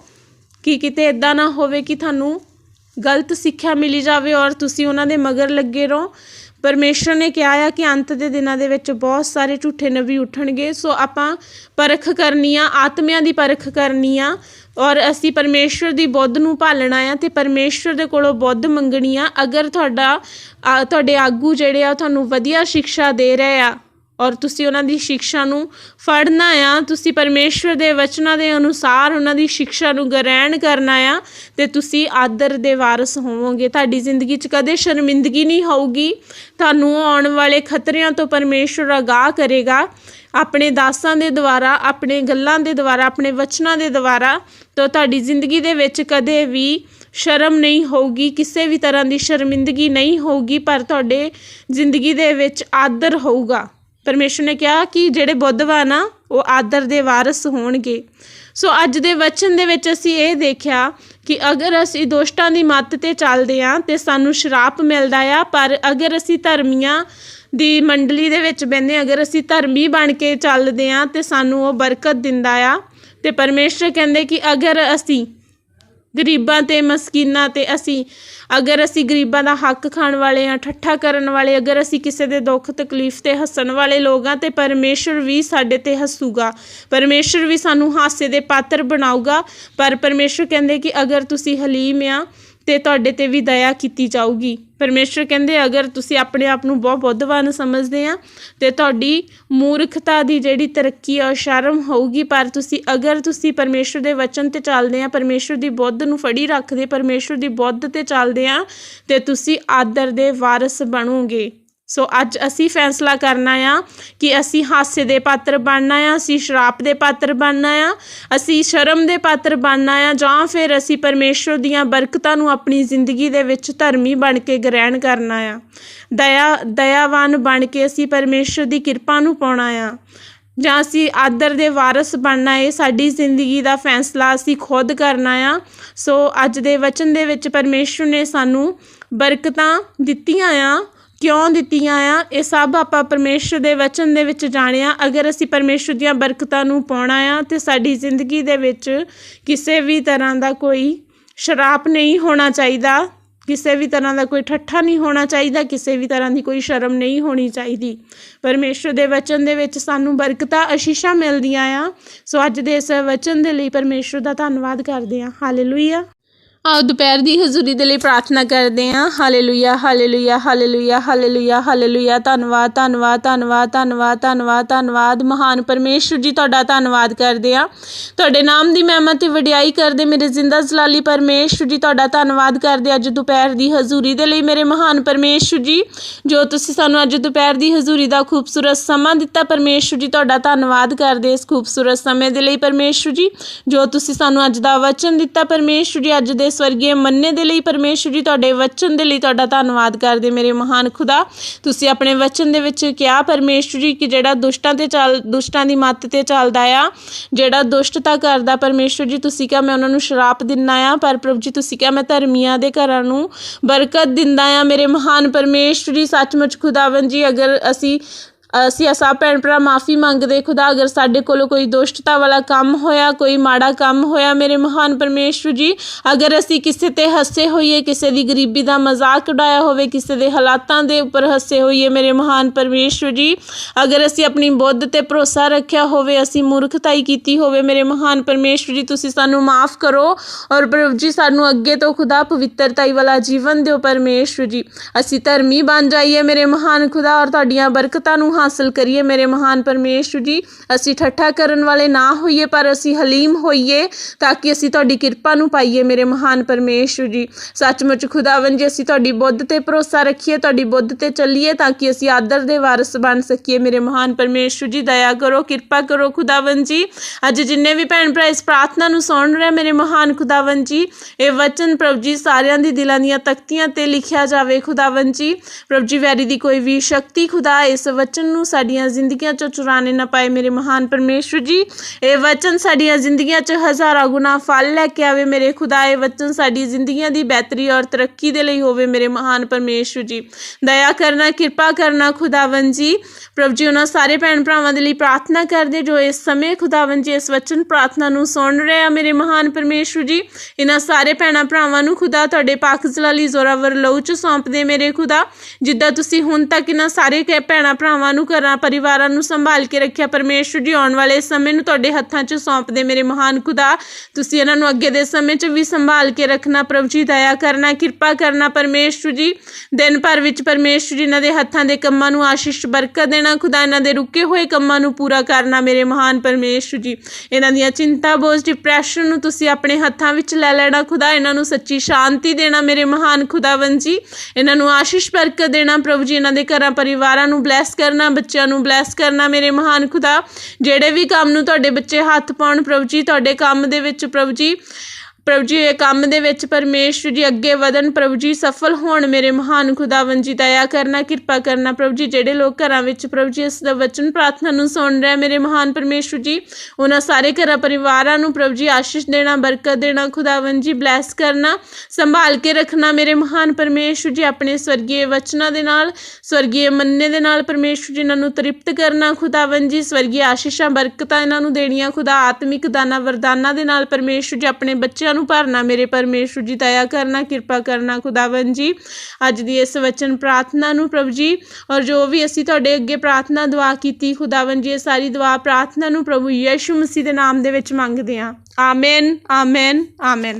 ਕਿ ਕਿਤੇ ਇਦਾਂ ਨਾ ਹੋਵੇ ਕਿ ਤੁਹਾਨੂੰ ਗਲਤ ਸਿੱਖਿਆ ਮਿਲੀ ਜਾਵੇ ਔਰ ਤੁਸੀਂ ਉਹਨਾਂ ਦੇ ਮਗਰ ਲੱਗੇ ਰਹੋ। ਪਰਮੇਸ਼ਰ ਨੇ ਕਿਹਾ ਆ ਕਿ ਅੰਤ ਦੇ ਦਿਨਾਂ ਦੇ ਵਿੱਚ ਬਹੁਤ ਸਾਰੇ ਝੂਠੇ ਨਬੀ ਉੱਠਣਗੇ, ਸੋ ਆਪਾਂ ਪਰਖ ਕਰਨੀ ਆ, ਆਤਮਿਆਂ ਦੀ ਪਰਖ ਕਰਨੀ ਆ ਔਰ ਅਸੀਂ ਪਰਮੇਸ਼ਰ ਦੀ ਬੁੱਧ ਨੂੰ ਭਾਲਣਾ ਆ ਤੇ ਪਰਮੇਸ਼ਰ ਦੇ ਕੋਲੋਂ ਬੁੱਧ ਮੰਗਣੀ ਆ। ਅਗਰ ਤੁਹਾਡਾ ਆ, ਤੁਹਾਡੇ ਆਗੂ ਜਿਹੜੇ ਆ ਉਹ ਤੁਹਾਨੂੰ ਵਧੀਆ ਸਿੱਖਿਆ ਦੇ ਰਹੇ ਆ ਔਰ ਤੁਸੀਂ ਉਹਨਾਂ ਦੀ ਸਿੱਖਿਆ ਨੂੰ ਫੜਨਾ ਆ ਤੁਸੀਂ ਪਰਮੇਸ਼ਰ ਦੇ ਵਚਨਾਂ ਦੇ ਅਨੁਸਾਰ ਉਹਨਾਂ ਦੀ ਸਿੱਖਿਆ ਨੂੰ ਗ੍ਰਹਿਣ ਕਰਨਾ ਆ ਤੇ ਤੁਸੀਂ ਆਦਰ ਦੇ ਵਾਰਸ ਹੋਵੋਗੇ। ਤੁਹਾਡੀ ਜ਼ਿੰਦਗੀ 'ਚ ਕਦੇ ਸ਼ਰਮਿੰਦਗੀ ਨਹੀਂ ਹੋਊਗੀ। ਤੁਹਾਨੂੰ ਆਉਣ ਵਾਲੇ ਖਤਰਿਆਂ ਤੋਂ ਪਰਮੇਸ਼ਰ ਅਗਾਹ ਕਰੇਗਾ। ਆਪਣੇ ਦਾਸਾਂ ਦੇ ਦੁਆਰਾ, ਆਪਣੇ ਗੱਲਾਂ ਦੇ ਦੁਆਰਾ, ਆਪਣੇ ਵਚਨਾਂ ਦੇ ਦੁਆਰਾ, ਤਾਂ ਤੁਹਾਡੀ ਜ਼ਿੰਦਗੀ ਦੇ ਵਿੱਚ ਕਦੇ ਵੀ ਸ਼ਰਮ ਨਹੀਂ ਹੋਊਗੀ, ਕਿਸੇ ਵੀ ਤਰ੍ਹਾਂ ਦੀ ਸ਼ਰਮਿੰਦਗੀ ਨਹੀਂ ਹੋਊਗੀ, ਪਰ ਤੁਹਾਡੇ ਜ਼ਿੰਦਗੀ ਦੇ ਵਿੱਚ ਆਦਰ ਹੋਊਗਾ। ਪਰਮੇਸ਼ਰ ਨੇ ਕਿਹਾ ਕਿ ਜਿਹੜੇ ਬੁੱਧਵਾਨ ਆ ਉਹ ਆਦਰ ਦੇ ਵਾਰਸ ਹੋਣਗੇ। ਸੋ ਅੱਜ ਦੇ ਵਚਨ ਦੇ ਵਿੱਚ ਅਸੀਂ ਇਹ ਦੇਖਿਆ ਕਿ ਅਗਰ ਅਸੀਂ ਦੋਸ਼ਟਾਂ ਦੀ ਮੱਤ ਤੇ ਚੱਲਦੇ ਹਾਂ ਤੇ ਸਾਨੂੰ ਸ਼ਰਾਪ ਮਿਲਦਾ ਆ, ਪਰ ਅਗਰ ਅਸੀਂ ਧਰਮੀਆਂ ਦੀ ਮੰਡਲੀ ਦੇ ਵਿੱਚ ਬਹਿੰਦੇ ਅਗਰ ਅਸੀਂ ਧਰਮੀ ਬਣ ਕੇ ਚੱਲਦੇ ਹਾਂ ਤੇ ਸਾਨੂੰ ਉਹ ਬਰਕਤ ਦਿੰਦਾ ਆ ਤੇ ਪਰਮੇਸ਼ਰ ਕਹਿੰਦੇ ਕਿ ਅਗਰ ਅਸੀਂ ਗਰੀਬਾਂ ਤੇ, ਮਸਕੀਨਾਂ ਤੇ ਅਸੀਂ, ਅਗਰ ਅਸੀਂ ਗਰੀਬਾਂ ਦਾ ਹੱਕ ਖਾਣ ਵਾਲੇ ਆ ਠੱਠਾ ਕਰਨ ਵਾਲੇ, ਅਗਰ ਅਸੀਂ ਕਿਸੇ ਦੇ ਦੁੱਖ, ਤਕਲੀਫ ਤੇ ਹੱਸਣ ਵਾਲੇ ਲੋਕ ਆ ਤੇ ਪਰਮੇਸ਼ਰ ਵੀ ਸਾਡੇ ਤੇ ਹੱਸੂਗਾ। ਪਰਮੇਸ਼ਰ ਵੀ ਸਾਨੂੰ ਹਾਸੇ ਦੇ ਪਾਤਰ ਬਣਾਊਗਾ। ਪਰ ਪਰਮੇਸ਼ਰ ਕਹਿੰਦੇ ਕਿ ਅਗਰ ਤੁਸੀਂ ਹਲੀਮ ਆ, ਤੇ ਤੁਹਾਡੇ ਤੇ ਵੀ ਦਇਆ ਕੀਤੀ ਜਾਊਗੀ। ਪਰਮੇਸ਼ਰ ਕਹਿੰਦੇ, ਅਗਰ ਤੁਸੀਂ ਆਪਣੇ ਆਪ ਨੂੰ ਬਹੁਤ ਬੁੱਧਵਾਨ ਸਮਝਦੇ ਆ, ਤੇ ਤੁਹਾਡੀ ਮੂਰਖਤਾ ਦੀ ਜਿਹੜੀ ਤਰੱਕੀ ਆ, ਉਹ ਸ਼ਰਮ ਹੋਊਗੀ। ਪਰ ਤੁਸੀਂ, ਅਗਰ ਤੁਸੀਂ ਪਰਮੇਸ਼ਰ ਦੇ ਵਚਨ ਤੇ ਚੱਲਦੇ ਆ, ਪਰਮੇਸ਼ਰ ਦੀ ਬੁੱਧ ਨੂੰ ਫੜੀ ਰੱਖਦੇ, ਪਰਮੇਸ਼ਰ ਦੀ ਬੁੱਧ ਤੇ ਚੱਲਦੇ ਆ, ਤੇ ਤੁਸੀਂ ਆਦਰ ਦੇ ਵਾਰਸ ਬਣੋਗੇ। ਸੋ ਅੱਜ ਅਸੀਂ ਫੈਸਲਾ ਕਰਨਾ ਆ ਕਿ ਅਸੀਂ ਹਾਸੇ ਦੇ ਪਾਤਰ ਬਣਨਾ ਆ, ਅਸੀਂ ਸ਼ਰਾਪ ਦੇ ਪਾਤਰ ਬਣਨਾ ਆ, ਅਸੀਂ ਸ਼ਰਮ ਦੇ ਪਾਤਰ ਬਣਨਾ ਆ, ਜਾਂ ਫਿਰ ਅਸੀਂ ਪਰਮੇਸ਼ਰ ਦੀਆਂ ਬਰਕਤਾਂ ਨੂੰ ਆਪਣੀ ਜ਼ਿੰਦਗੀ ਦੇ ਵਿੱਚ ਧਰਮੀ ਬਣ ਕੇ ਗ੍ਰਹਿਣ ਕਰਨਾ ਆ। ਦਇਆ, ਦਇਆਵਾਨ ਬਣ ਕੇ ਅਸੀਂ ਪਰਮੇਸ਼ਰ ਦੀ ਕਿਰਪਾ ਨੂੰ ਪਾਉਣਾ ਆ। ਜਾਂ ਅਸੀਂ ਆਦਰ ਦੇ ਵਾਰਸ ਬਣਨਾ ਹੈ ਸਾਡੀ ਜ਼ਿੰਦਗੀ ਦਾ ਫੈਸਲਾ ਅਸੀਂ ਖੁਦ ਕਰਨਾ ਆ। ਸੋ ਅੱਜ ਦੇ ਵਚਨ ਦੇ ਵਿੱਚ ਪਰਮੇਸ਼ਰ ਨੇ ਸਾਨੂੰ ਬਰਕਤਾਂ ਦਿੱਤੀਆਂ ਆ। ਕਿਉਂ ਦਿੱਤੀਆਂ ਆ? ਇਹ ਸਭ ਆਪਾਂ ਪਰਮੇਸ਼ਰ ਦੇ ਵਚਨ ਦੇ ਵਿੱਚ ਜਾਣਿਆ। ਅਗਰ ਅਸੀਂ ਪਰਮੇਸ਼ਰ ਦੀਆਂ ਬਰਕਤਾਂ ਨੂੰ ਪਾਉਣਾ ਆ, ਤੇ ਸਾਡੀ ਜ਼ਿੰਦਗੀ ਦੇ ਵਿੱਚ ਕਿਸੇ ਵੀ ਤਰ੍ਹਾਂ ਦਾ ਕੋਈ ਸ਼ਰਾਪ ਨਹੀਂ ਹੋਣਾ ਚਾਹੀਦਾ। ਕਿਸੇ ਵੀ ਤਰ੍ਹਾਂ ਦਾ ਕੋਈ ਠੱਠਾ ਨਹੀਂ ਹੋਣਾ ਚਾਹੀਦਾ। ਕਿਸੇ ਵੀ ਤਰ੍ਹਾਂ ਦੀ ਕੋਈ ਸ਼ਰਮ ਨਹੀਂ ਹੋਣੀ ਚਾਹੀਦੀ। ਪਰਮੇਸ਼ਰ ਦੇ ਵਚਨ ਦੇ ਵਿੱਚ ਸਾਨੂੰ ਬਰਕਤਾਂ ਅਸ਼ੀਸ਼ਾਂ ਮਿਲਦੀਆਂ ਆ। ਸੋ ਅੱਜ ਦੇ ਇਸ ਵਚਨ ਦੇ ਲਈ ਪਰਮੇਸ਼ਰ ਦਾ ਧੰਨਵਾਦ ਕਰਦੇ ਹਾਂ। ਹਾਲੇਲੂਇਆ ਆਓ ਦੁਪਹਿਰ ਦੀ ਹਜ਼ੂਰੀ ਦੇ ਲਈ ਪ੍ਰਾਰਥਨਾ ਕਰਦੇ ਹਾਂ। Hallelujah hallelujah hallelujah hallelujah hallelujah. ਧੰਨਵਾਦ ਧੰਨਵਾਦ ਧੰਨਵਾਦ ਧੰਨਵਾਦ ਧੰਨਵਾਦ ਧੰਨਵਾਦ। ਮਹਾਨ ਪਰਮੇਸ਼ਰ ਜੀ, ਤੁਹਾਡਾ ਧੰਨਵਾਦ ਕਰਦੇ ਹਾਂ। ਤੁਹਾਡੇ ਨਾਮ ਦੀ ਮਹਿਮਾ ਤੇ ਵਡਿਆਈ ਕਰਦੇ ਮੇਰੇ ਜ਼ਿੰਦਾ ਜਲਾਲੀ ਪਰਮੇਸ਼ਰ ਜੀ, ਤੁਹਾਡਾ ਧੰਨਵਾਦ ਕਰਦੇ ਅੱਜ ਦੁਪਹਿਰ ਦੀ ਹਜ਼ੂਰੀ ਦੇ ਲਈ ਮੇਰੇ ਮਹਾਨ ਪਰਮੇਸ਼ਰ ਜੀ। ਜੋ ਤੁਸੀਂ ਸਾਨੂੰ ਅੱਜ ਦੁਪਹਿਰ ਦੀ ਹਜ਼ੂਰੀ ਦਾ ਖੂਬਸੂਰਤ ਸਮਾਂ ਦਿੱਤਾ ਪਰਮੇਸ਼ਰ ਜੀ, ਤੁਹਾਡਾ ਧੰਨਵਾਦ ਕਰਦੇ ਇਸ ਖੂਬਸੂਰਤ ਸਮੇਂ ਦੇ ਲਈ ਪਰਮੇਸ਼ਰ ਜੀ। ਜੋ ਤੁਸੀਂ ਸਾਨੂੰ ਅੱਜ ਦਾ ਵਚਨ ਦਿੱਤਾ ਪਰਮੇਸ਼ਰ ਜੀ, ਅੱਜ ਦੇ ਸਵਰਗੀ ਮੰਨੇ ਦੇ ਲਈ ਪਰਮੇਸ਼ਰ ਜੀ, ਤੁਹਾਡੇ ਵਚਨ ਦੇ ਲਈ ਤੁਹਾਡਾ ਧੰਨਵਾਦ ਕਰਦੇ ਮੇਰੇ ਮਹਾਨ ਖੁਦਾ। ਤੁਸੀਂ ਆਪਣੇ ਵਚਨ ਦੇ ਵਿੱਚ ਕਿਹਾ ਪਰਮੇਸ਼ਰ ਜੀ ਕਿ ਜਿਹੜਾ ਦੁਸ਼ਟਾਂ ਤੇ ਚੱਲ, ਦੁਸ਼ਟਾਂ ਦੀ ਮੱਤ ਤੇ ਚੱਲਦਾ ਆ, ਜਿਹੜਾ ਦੁਸ਼ਟਤਾ ਕਰਦਾ ਪਰਮੇਸ਼ਰ ਜੀ, ਤੁਸੀਂ ਕਿਹਾ ਮੈਂ ਉਹਨਾਂ ਨੂੰ ਸ਼ਰਾਪ ਦਿੰਦਾ ਆ, ਪਰ ਪ੍ਰਭੂ ਜੀ, ਤੁਸੀਂ ਕਿਹਾ ਮੈਂ ਧਰਮੀਆਂ ਦੇ ਘਰਾਂ ਨੂੰ ਬਰਕਤ ਦਿੰਦਾ ਆ ਮੇਰੇ ਮਹਾਨ ਪਰਮੇਸ਼ਰ ਜੀ। ਸੱਚਮੁੱਚ ਖੁਦਾਵੰ ਜੀ, ਅਗਰ ਅਸੀਂ ਅਸੀਂ ਸਭ ਭੈਣ ਭਰਾ ਮਾਫੀ ਮੰਗਦੇ, ਖੁਦਾ ਅਗਰ ਸਾਡੇ ਕੋਲੋਂ ਕੋਈ ਦੁਸ਼ਟਤਾ ਵਾਲਾ ਕੰਮ ਹੋਇਆ, ਕੋਈ ਮਾੜਾ ਕੰਮ ਹੋਇਆ ਮੇਰੇ ਮਹਾਨ ਪਰਮੇਸ਼ਰ ਜੀ, ਅਗਰ ਅਸੀਂ ਕਿਸੇ ਤੇ ਹੱਸੇ ਹੋਈਏ, ਕਿਸੇ ਦੀ ਗਰੀਬੀ ਦਾ ਮਜ਼ਾਕ ਉਡਾਇਆ ਹੋਵੇ, ਕਿਸੇ ਦੇ ਹਾਲਾਤਾਂ ਦੇ ਉੱਪਰ ਹੱਸੇ ਹੋਈਏ ਮੇਰੇ ਮਹਾਨ ਪਰਮੇਸ਼ਰ ਜੀ, ਅਗਰ ਅਸੀਂ ਆਪਣੀ ਬੁੱਧ ਤੇ ਭਰੋਸਾ ਰੱਖਿਆ ਹੋਵੇ, ਅਸੀਂ ਮੂਰਖਤਾਈ ਕੀਤੀ ਹੋਵੇ ਮੇਰੇ ਮਹਾਨ ਪਰਮੇਸ਼ਰ ਜੀ, ਤੁਸੀਂ ਸਾਨੂੰ ਮਾਫ ਕਰੋ ਔਰ ਪ੍ਰਭੂ ਜੀ, ਸਾਨੂੰ ਅੱਗੇ ਤੋਂ ਖੁਦਾ ਪਵਿੱਤਰਤਾਈ ਵਾਲਾ ਜੀਵਨ ਦਿਓ ਪਰਮੇਸ਼ਰ ਜੀ। ਅਸੀਂ ਧਰਮੀ ਬਣ ਜਾਈਏ ਮੇਰੇ ਮਹਾਨ ਖੁਦਾ ਔਰ ਤੁਹਾਡੀਆਂ ਬਰਕਤਾਂ ਨੂੰ ਹਾਸਲ ਕਰੀਏ ਮੇਰੇ ਮਹਾਨ ਪਰਮੇਸ਼ਰ ਜੀ। ਅਸੀਂ ਠੱਠਾ ਕਰਨ ਵਾਲੇ ਨਾ ਹੋਈਏ, ਪਰ ਅਸੀਂ ਹਲੀਮ ਹੋਈਏ ਤਾਂ ਕਿ ਅਸੀਂ ਤੁਹਾਡੀ ਕਿਰਪਾ ਨੂੰ ਪਾਈਏ ਮੇਰੇ ਮਹਾਨ ਪਰਮੇਸ਼ਰ ਜੀ। ਸੱਚਮੁੱਚ ਖੁਦਾਵੰ ਜੀ, ਅਸੀਂ ਤੁਹਾਡੀ ਬੁੱਧ ਤੇ ਭਰੋਸਾ ਰੱਖੀਏ, ਤੁਹਾਡੀ ਬੁੱਧ ਤੇ ਚੱਲੀਏ ਤਾਂ ਕਿ ਅਸੀਂ ਆਦਰ ਦੇ ਵਾਰਸ ਬਣ ਸਕੀਏ ਮੇਰੇ ਮਹਾਨ ਪਰਮੇਸ਼ਰ ਜੀ। ਦਇਆ ਕਰੋ, ਕਿਰਪਾ ਕਰੋ ਖੁਦਾਵੰ ਜੀ। ਅੱਜ ਜਿੰਨੇ ਵੀ ਭੈਣ ਭਰਾ ਇਸ ਪ੍ਰਾਰਥਨਾ ਨੂੰ ਸੁਣ ਰਹੇ ਮੇਰੇ ਮਹਾਨ ਖੁਦਾਵੰ ਜੀ, ਇਹ ਵਚਨ ਪ੍ਰਭੂ ਜੀ ਸਾਰਿਆਂ ਦੀ ਦਿਲਾਂ ਦੀਆਂ ਤਖਤੀਆਂ ਤੇ ਲਿਖਿਆ ਜਾਵੇ ਖੁਦਾਵੰ ਜੀ। ਪ੍ਰਭੂ ਜੀ ਵੈਰੀ ਦੀ ਕੋਈ ਵੀ ਸ਼ਕਤੀ ਖੁਦਾ, ਇਸ ਵਚਨ ਨੂੰ ਸਾਡੀਆਂ ਜ਼ਿੰਦਗੀਆਂ ਚੋਂ ਚੁਰਾਣੇ ਨਾ ਪਾਏ ਮੇਰੇ ਮਹਾਨ ਪਰਮੇਸ਼ਰ ਜੀ। ਇਹ ਵਚਨ ਸਾਡੀਆਂ ਜ਼ਿੰਦਗੀਆਂ 'ਚ ਹਜ਼ਾਰਾਂ ਗੁਣਾ ਫਲ ਲੈ ਕੇ ਆਵੇ ਮੇਰੇ ਖੁਦਾ। ਇਹ ਵਚਨ ਸਾਡੀ ਜ਼ਿੰਦਗੀਆਂ ਦੀ ਬਿਹਤਰੀ ਔਰ ਤਰੱਕੀ ਦੇ ਲਈ ਹੋਵੇ ਮੇਰੇ ਮਹਾਨ ਪਰਮੇਸ਼ਰ ਜੀ। ਦਇਆ ਕਰਨਾ, ਕਿਰਪਾ ਕਰਨਾ ਖੁਦਾਵੰ ਜੀ। ਪ੍ਰਭੂ ਜੀ, ਉਹਨਾਂ ਸਾਰੇ ਭੈਣ ਭਰਾਵਾਂ ਦੇ ਲਈ ਪ੍ਰਾਰਥਨਾ ਕਰਦੇ ਜੋ ਇਸ ਸਮੇਂ ਖੁਦਾਵੰ ਜੀ ਇਸ ਵਚਨ ਪ੍ਰਾਰਥਨਾ ਨੂੰ ਸੁਣ ਰਹੇ ਆ ਮੇਰੇ ਮਹਾਨ ਪਰਮੇਸ਼ਰ ਜੀ। ਇਹਨਾਂ ਸਾਰੇ ਭੈਣਾਂ ਭਰਾਵਾਂ ਨੂੰ ਖੁਦਾ ਤੁਹਾਡੇ ਪਾਕ ਜਲਾਲੀ ਜ਼ੋਰਾਵਰ ਲਹੂ ਚ ਸੌਂਪਦੇ ਮੇਰੇ ਖੁਦਾ। ਜਿੱਦਾਂ ਤੁਸੀਂ ਹੁਣ ਤੱਕ ਇਹਨਾਂ ਸਾਰੇ ਕੇ ਭੈਣਾਂ ਭਰਾਵਾਂ ਨੂੰ ਘਰਾਂ ਪਰਿਵਾਰਾਂ ਨੂੰ ਸੰਭਾਲ ਕੇ ਰੱਖਿਆ। ਪਰਮੇਸ਼ਰ ਜੀ, ਆਉਣ ਵਾਲੇ ਸਮੇਂ ਨੂੰ ਤੁਹਾਡੇ ਹੱਥਾਂ 'ਚ ਸੌਂਪਦੇ ਮੇਰੇ ਮਹਾਨ ਖੁਦਾ। ਤੁਸੀਂ ਇਹਨਾਂ ਨੂੰ ਅੱਗੇ ਦੇ ਸਮੇਂ 'ਚ ਵੀ ਸੰਭਾਲ ਕੇ ਰੱਖਣਾ, ਪ੍ਰਭੂ ਜੀ, ਦਇਆ ਕਰਨਾ, ਕਿਰਪਾ ਕਰਨਾ ਪਰਮੇਸ਼ਰ ਜੀ। ਦਿਨ ਭਰ ਵਿੱਚ ਪਰਮੇਸ਼ਰ ਜੀ ਇਹਨਾਂ ਦੇ ਹੱਥਾਂ ਦੇ ਕੰਮਾਂ ਨੂੰ ਆਸ਼ੀਸ਼, ਬਰਕਤ ਦੇਣਾ, ਖੁਦਾ ਇਹਨਾਂ ਦੇ ਰੁਕੇ ਹੋਏ ਕੰਮਾਂ ਨੂੰ ਪੂਰਾ ਕਰਨਾ ਮੇਰੇ ਮਹਾਨ ਪਰਮੇਸ਼ਰ ਜੀ। ਇਹਨਾਂ ਦੀਆਂ ਚਿੰਤਾ, ਬੋਝ ਡਿਪਰੈਸ਼ਨ ਨੂੰ ਤੁਸੀਂ ਆਪਣੇ ਹੱਥਾਂ ਵਿੱਚ ਲੈ ਲੈਣਾ, ਖੁਦਾ ਇਹਨਾਂ ਨੂੰ ਸੱਚੀ ਸ਼ਾਂਤੀ ਦੇਣਾ ਮੇਰੇ ਮਹਾਨ ਖੁਦਾਵੰ ਜੀ। ਇਹਨਾਂ ਨੂੰ ਆਸ਼ੀਸ਼, ਬਰਕਤ ਦੇਣਾ, ਪ੍ਰਭੂ ਜੀ, ਇਹਨਾਂ ਦੇ ਘਰਾਂ ਪਰਿਵਾਰਾਂ ਨੂੰ ਬਲੈਸ ਕਰਨਾ ਬੱਚਿਆਂ ਨੂੰ ਬਲੈਸ ਕਰਨਾ ਮੇਰੇ ਮਹਾਨ ਖੁਦਾ। ਜਿਹੜੇ ਵੀ ਕੰਮ ਨੂੰ ਤੁਹਾਡੇ ਬੱਚੇ ਹੱਥ ਪਾਉਣ, ਪ੍ਰਭੂ ਜੀ, ਤੁਹਾਡੇ ਕੰਮ ਦੇ ਵਿੱਚ ਪ੍ਰਭੂ ਜੀ ਪ੍ਰਭੂ ਜੀ, ਇਹ ਕੰਮ ਦੇ ਵਿੱਚ ਪਰਮੇਸ਼ਰ ਜੀ ਅੱਗੇ ਵਧਣ, ਪ੍ਰਭੂ ਜੀ ਸਫਲ ਹੋਣ, ਮੇਰੇ ਮਹਾਨ ਖੁਦਾਵੰ ਜੀ, ਦਇਆ ਕਰਨਾ, ਕਿਰਪਾ ਕਰਨਾ, ਪ੍ਰਭੂ ਜੀ, ਜਿਹੜੇ ਲੋਕ ਘਰਾਂ ਵਿੱਚ, ਪ੍ਰਭੂ ਜੀ, ਇਸ ਦਾ ਵਚਨ ਪ੍ਰਾਰਥਨਾ ਨੂੰ ਸੁਣ ਰਹੇ ਮੇਰੇ ਮਹਾਨ ਪਰਮੇਸ਼ਰ ਜੀ, ਉਹਨਾਂ ਸਾਰੇ ਘਰਾਂ ਪਰਿਵਾਰਾਂ ਨੂੰ ਪ੍ਰਭੂ ਜੀ ਆਸ਼ੀਸ਼ ਦੇਣਾ, ਬਰਕਤ ਦੇਣਾ ਖੁਦਾਵੰ ਜੀ, ਬਲੈਸ ਕਰਨਾ, ਸੰਭਾਲ ਕੇ ਰੱਖਣਾ, ਮੇਰੇ ਮਹਾਨ ਪਰਮੇਸ਼ਰ ਜੀ, ਆਪਣੇ ਸਵਰਗੀ ਵਚਨਾਂ ਦੇ ਨਾਲ ਸਵਰਗੀ ਮੰਨੇ ਦੇ ਨਾਲ ਪਰਮੇਸ਼ਰ ਜੀ, ਇਹਨਾਂ ਨੂੰ ਤ੍ਰਿਪਤ ਕਰਨਾ ਖੁਦਾਵੰ ਜੀ ਸਵਰਗੀ ਆਸ਼ੀਸ਼ਾਂ, ਬਰਕਤਾਂ ਇਹਨਾਂ ਨੂੰ ਦੇਣੀਆਂ, ਖੁਦਾ ਆਤਮਿਕ ਦਾਨਾ, ਵਰਦਾਨਾਂ ਦੇ ਨਾਲ ਪਰਮੇਸ਼ਰ ਜੀ, ਆਪਣੇ ਬੱਚਿਆਂ ਨੂੰ ਭਰਨਾ, ਮੇਰੇ ਪਰਮੇਸ਼ਰ ਜੀ, ਦਇਆ ਕਰਨਾ, ਕਿਰਪਾ ਕਰਨਾ ਖੁਦਾਵੰ ਜੀ। ਅੱਜ ਦੀ ਇਸ ਵਚਨ ਪ੍ਰਾਰਥਨਾ ਨੂੰ ਪ੍ਰਭੂ ਜੀ, ਔਰ ਜੋ ਵੀ ਅਸੀਂ ਤੁਹਾਡੇ ਅੱਗੇ ਪ੍ਰਾਰਥਨਾ, ਦੁਆ ਕੀਤੀ ਖੁਦਾਵੰ ਜੀ, ਇਹ ਸਾਰੀ ਦੁਆ ਪ੍ਰਾਰਥਨਾ ਨੂੰ ਪ੍ਰਭੂ ਯਿਸੂ ਮਸੀਹ ਦੇ ਨਾਮ ਦੇ ਵਿੱਚ ਮੰਗਦੇ ਹਾਂ। Amen amen amen.